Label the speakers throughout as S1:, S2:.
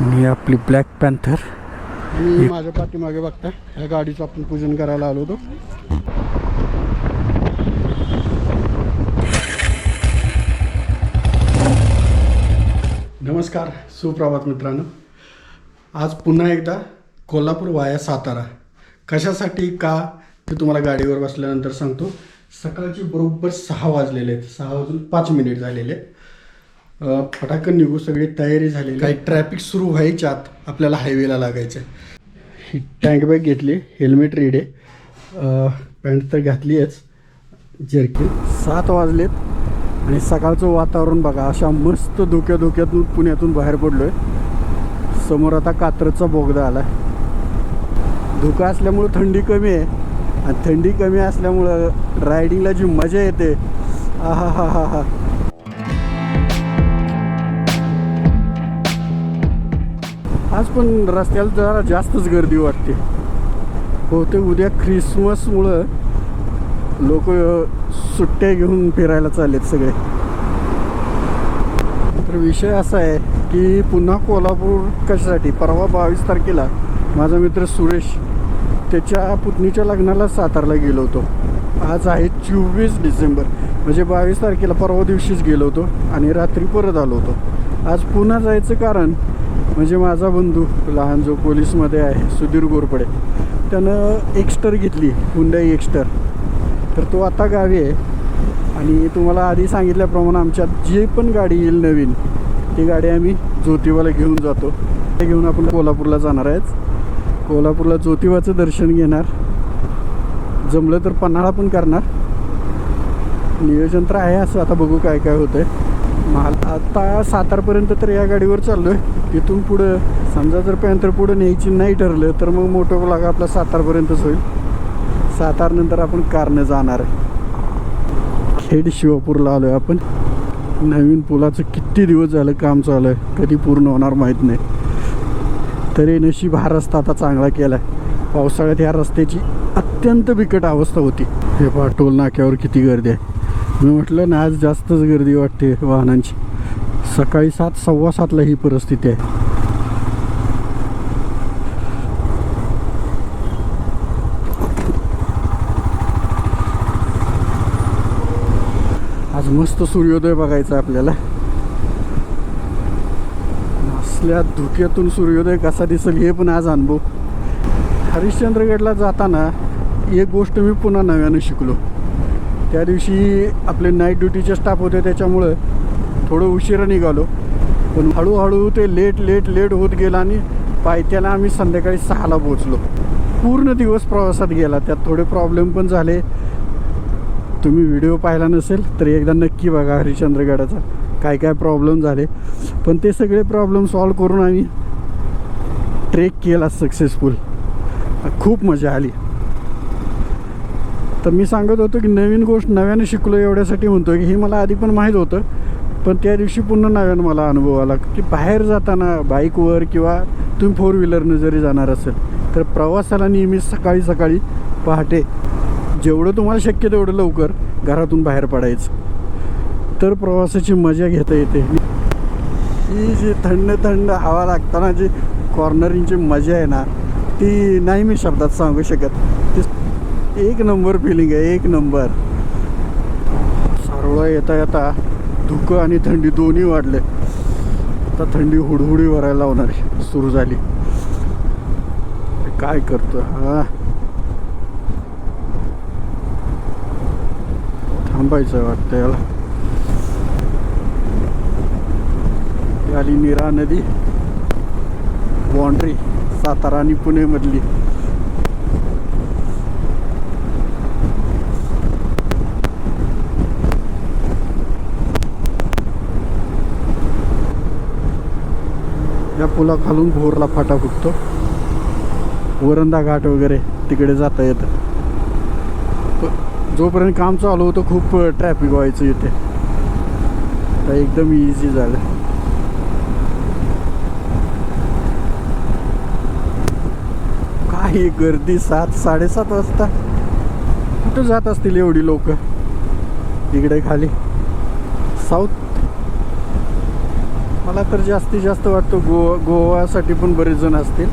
S1: आणि आपली black panther
S2: मी माझ्या पाठीमागे बघता या गाडीचं आपण पूजन करायला आलो होतो. नमस्कार सुप्रभात मित्रांनो. आज पुन्हा एकदा कोल्हापूर वाया सातारा. कशासाठी का? ते तुम्हाला गाडीवर बसल्यानंतर सांगतो. सकाळची बरोबर सहा वाजलेले आहेत. सहा वाजून पाच मिनिट झालेले आहेत. फटाकन निघू सगळी तयारी झाली काही ट्रॅफिक सुरू व्हायच्या आत आपल्याला हायवेला लागायचं आहे ही टँक बॅग घेतली हेल्मेट रेड आहे पॅन्ट तर घातली आहेच जर्किन सात वाजलेत आणि सकाळचं वातावरण बघा अशा मस्त धुक्या धुक्यातून पुण्यातून बाहेर पडलो आहे समोर आता कात्रचा बोगदा आला धुका असल्यामुळं थंडी कमी आहे. आणि थंडी कमी असल्यामुळं रायडिंगला जी मजा येते. आहा हा हा हा आज पण रस्त्याला जरा जास्तच गर्दी वाटते. बहुतेक उद्या ख्रिसमसमुळं लोक सुट्ट्या घेऊन फिरायला चाललेत सगळे. तर विषय असा आहे की पुन्हा कोल्हापूर कशासाठी? परवा बावीस तारखेला माझा मित्र सुरेश त्याच्या पुतणीच्या लग्नाला सातारला गेलो होतो. आज आहे चोवीस डिसेंबर म्हणजे बावीस तारखेला परवा दिवशीच गेलो होतो आणि रात्री परत आलो होतो. आज पुन्हा जायचं कारण म्हणजे माझा बंधू लहान जो पोलीसमध्ये आहे सुधीर गोरपडे त्यानं एक्स्टर घेतली हुंडाई एक्स्टर तर तो आता गावी आहे. आणि तुम्हाला आधी सांगितल्याप्रमाणे आमच्यात जी पण गाडी येईल नवीन ती गाडी आम्ही ज्योतिबाला घेऊन जातो. ते घेऊन आपण कोल्हापूरला जाणार आहेत. कोल्हापूरला ज्योतिबाचं दर्शन घेणार. जमलं तर पन्हाळा पण करणार. नियोजन तर आहे असं आता बघू काय काय होतं आहे माल आता सातारपर्यंत तर या गाडीवर चाललोय. तिथून पुढं समजा जर पॅन्थर पुढं न्यायची नाही ठरलं तर मग मोठं लागा आपला सातारपर्यंतच होईल. सातारनंतर आपण कारनं जाणार आहे. खेड शिवापूरला आलो आहे आपण. नवीन पुलाचं किती दिवस झालं काम चालू आहे कधी पूर्ण होणार माहीत नाही. तरी नशीब हा रस्ता आता चांगला केला आहे पावसाळ्यात ह्या रस्त्याची अत्यंत बिकट अवस्था होती. हे पहा टोल नाक्यावर किती गर्दी आहे. मी म्हटलं ना आज जास्तच गर्दी वाटते वाहनांची. सकाळी सात सव्वा सातला ही परिस्थिती आहे. आज मस्त सूर्योदय बघायचा आहे आपल्याला. असल्या धुक्यातून सूर्योदय कसा दिसेल हे पण आज अनुभव. हरिश्चंद्रगडला जाताना एक गोष्ट मी पुन्हा नव्यानं शिकलो. त्या दिवशी आपले नाईट ड्युटीचे स्टाफ होते त्याच्यामुळं थोडं उशिरा निघालो. पण हळूहळू ते लेट लेट लेट होत गेलं आणि पायथ्याला आम्ही संध्याकाळी सहाला पोचलो पूर्ण दिवस प्रवासात गेला. त्यात थोडे प्रॉब्लेम पण झाले. तुम्ही व्हिडिओ पाहिला नसेल तर एकदा नक्की बघा हरिश्चंद्रगडाचा. काय काय प्रॉब्लेम झाले. पण ते सगळे प्रॉब्लेम सॉल्व करून आम्ही ट्रेक केला सक्सेसफुल खूप मजा आली. तर मी सांगत होतो की नवीन गोष्ट नव्यानं शिकलो एवढ्यासाठी म्हणतो की हे मला आधी पण माहीत होतं पण त्या दिवशी पुन्हा नव्यानं मला अनुभव आला की बाहेर जाताना बाईकवर किंवा तुम्ही फोर व्हीलरनं जरी जाणार असेल तर प्रवासाला नेहमी सकाळी सकाळी पहाटे जेवढं तुम्हाला शक्य तेवढं लवकर घरातून बाहेर पडायचं. तर प्रवासाची मजा घेता येते. ही जी थंड थंड हवा लागताना जी कॉर्नरिंगची मजा आहे ना ती नाही मी शब्दात सांगू शकत. ती एक नंबर फिलिंग आहे एक नंबर. सारोळा येता येता धुकं आणि थंडी दोन्ही वाढले. आता थंडी हुडहुडी वरायला होणार सुरू झाली. काय करतो हा? थांबायचं वाटतं याला. आली निरा नदी. बाँड्री सातारा आणि पुणेमधली. या पुलाखालून भोरला फाटा फुटतो. वरंदा घाट वगैरे तिकडे जाता येतं. जोपर्यंत काम चालू होतं खूप ट्रॅफिक व्हायचं इथे. तर एकदम इझी झालं. काही गर्दी सात साडेसात वाजता. कुठं जात असतील एवढी लोक? इकडे खाली. साऊथ मला तर जास्तीत जास्त वाटतो गोवा गोवासाठी पण बरेच जण असतील.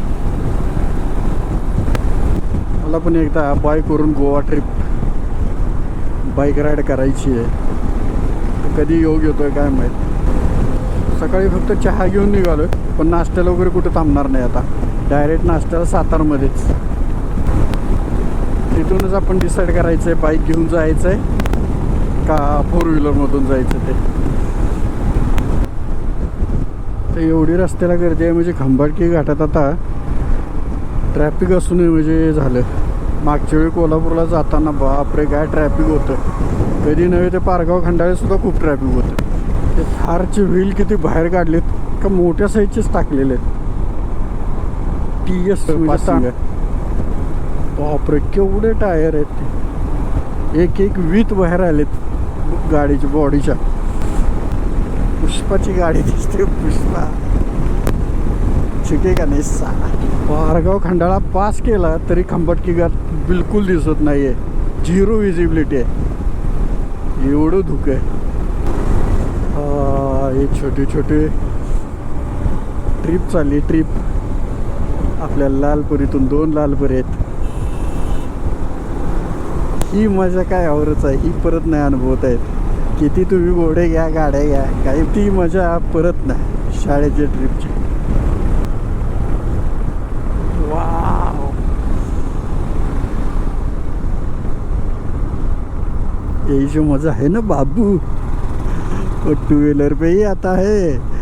S2: मला पण एकदा बाईकवरून गोवा ट्रिप बाईक राईड करायची आहे. कधी योग येतो आहे काय माहीत. सकाळी फक्त चहा घेऊन निघालो पण नाश्त्याला वगैरे कुठे थांबणार नाही आता. डायरेक्ट नाश्त्याला सातारमध्येच. तिथूनच आपण डिसाईड करायचं आहे बाईक घेऊन जायचं आहे का फोर व्हीलरमधून जायचं ते. तर एवढी रस्त्याला गर्दी आहे म्हणजे खंबाटकी घाटात आता ट्रॅफिक असूनही म्हणजे झालं. मागच्या वेळी कोल्हापूरला जाताना बापरे काय ट्रॅफिक होतं. कधी नव्हे ते पारगाव खंडाळे सुद्धा खूप ट्रॅफिक होतं. ते थारचे व्हील किती बाहेर काढलेत का मोठ्या साईजचेच टाकलेले आहेत. टी एस बापरे केवढे टायर आहेत ते. एक एक वीत बाहेर आलेत गाडीच्या बॉडीच्या पुष्पाची गाडी दिसते पुष्पा. शिके का नाही सा वारगाव खंडाळा पास केला तरी खंबटकी गाठ बिलकुल दिसत नाहीये. झिरो विजिबिलिटी आहे. एवढं धुकं आहे. हे छोटे छोटे ट्रिप चालली ट्रिप आपल्या लालपुरीतून दोन लालपुरी आहेत. ही मजा काय आवरच आहे? ही परत नाही अनुभवत आहेत किती तुम्ही घोडे घ्या गाड्या घ्या काही ती मजा परत नाही शाळेच्या ट्रिपची वाव. यही जो मजा है ना बाबू? टू व्हीलर पे ही आता हो.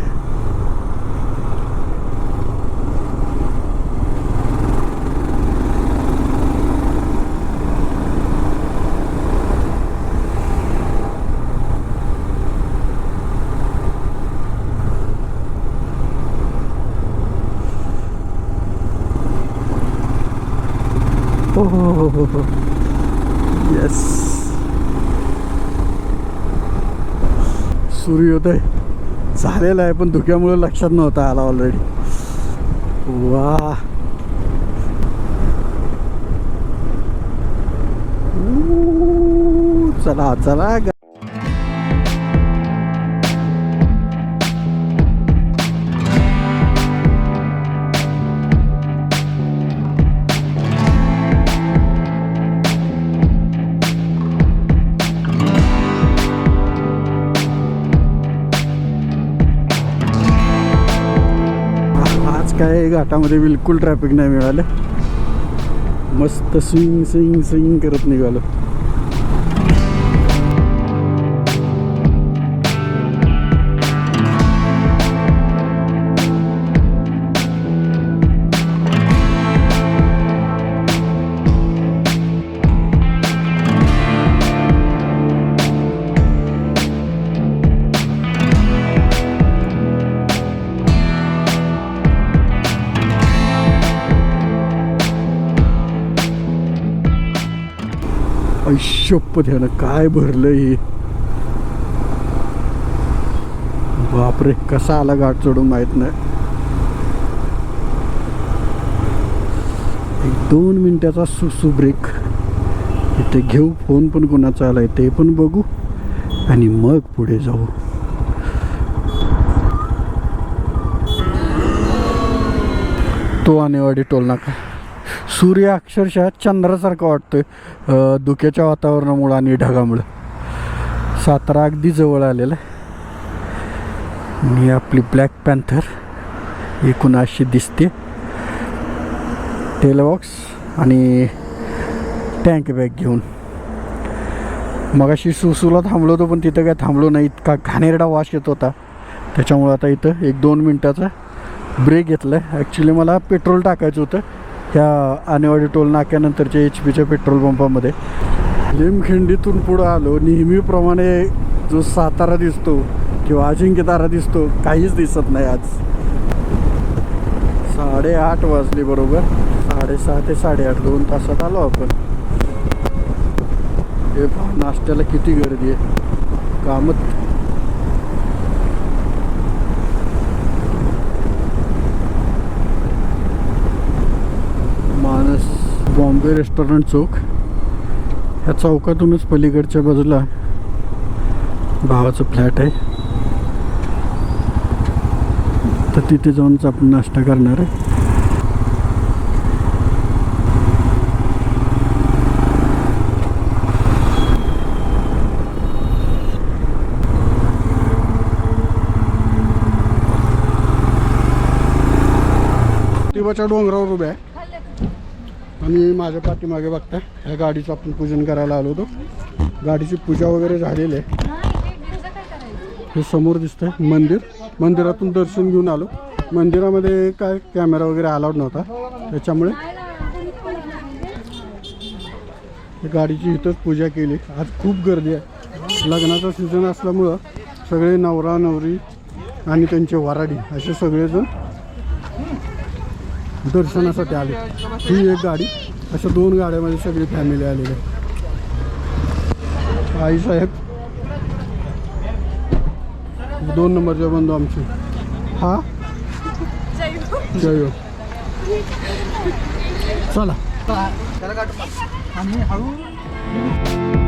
S2: हो हो हो सूर्योदय झालेला आहे पण धुक्यामुळे लक्षात नव्हता आला ऑलरेडी वा चला चला. कुठल्याही घाटामध्ये बिलकुल ट्रॅफिक नाही मिळालं. मस्त स्विंग स्विंग स्विंग करत निघालं. ऐशप्पत ह्यानं काय भरलं हे? बापरे कसा आला घाट चढून माहीत नाही. एक दोन मिनिटाचा सुसू ब्रेक इथे घेऊ फोन पण कुणाचा आलाय ते पण बघू आणि मग पुढे जाऊ. तो आणेवाडी टोल नाका सूर्य अक्षरशः चंद्रासारखा वाटतोय. धुक्याच्या वातावरणामुळं आणि ढगामुळं. सातारा अगदी जवळ आलेलं आहे. आणि आपली ब्लॅक पॅन्थर एकूण अशी दिसते. टेलबॉक्स आणि टँक बॅग घेऊन. मगाशी सुसूला थांबलो होतो पण तिथं काय थांबलो नाही. इतका घाणेरडा वास येत होता. त्याच्यामुळं आता इथं एक दोन मिनटाचा ब्रेक घेतला आहे ॲक्च्युली मला पेट्रोल टाकायचं होतं. ह्या आनेवाडी टोल नाक्यानंतरच्या एच पीच्या पेट्रोल पंपामध्ये. लिमखिंडीतून पुढं आलो नेहमीप्रमाणे जो सातारा दिसतो किंवा अजिंक्यतारा दिसतो काहीच दिसत नाही आज. साडेआठ वाजले बरोबर. साडेसहा ते साडेआठ दोन तासात आलो आपण. हे नाश्त्याला किती गर्दी आहे. कामत बॉम्बे रेस्टॉरंट चौक. ह्या चौकातूनच पलीकडच्या बाजूला भावाचं फ्लॅट आहे. तर तिथे जाऊनच आपण नाश्ता करणार आहे. तिबाच्या डोंगरावर उभ्या आहे. आणि माझ्या पाठीमागे बघता ह्या गाडीचं आपण पूजन करायला आलो होतो. गाडीची पूजा वगैरे झालेली आहे. हे समोर दिसतंय मंदिर. मंदिरातून दर्शन घेऊन आलो. मंदिरामध्ये काय कॅमेरा वगैरे अलाउड नव्हता. त्याच्यामुळे गाडीची इथंच पूजा केली. आज खूप गर्दी आहे. लग्नाचा सीझन असल्यामुळं सगळे नवरा नवरी आणि त्यांचे वराडी असे सगळेजण दर्शनासाठी आले. ही एक गाडी. अशा दोन गाड्यामध्ये सगळी फॅमिली आलेली आहे. आई साहेब. दोन नंबरचे बंधू आमचे. हा? जय हो. चला.
S1: हळू.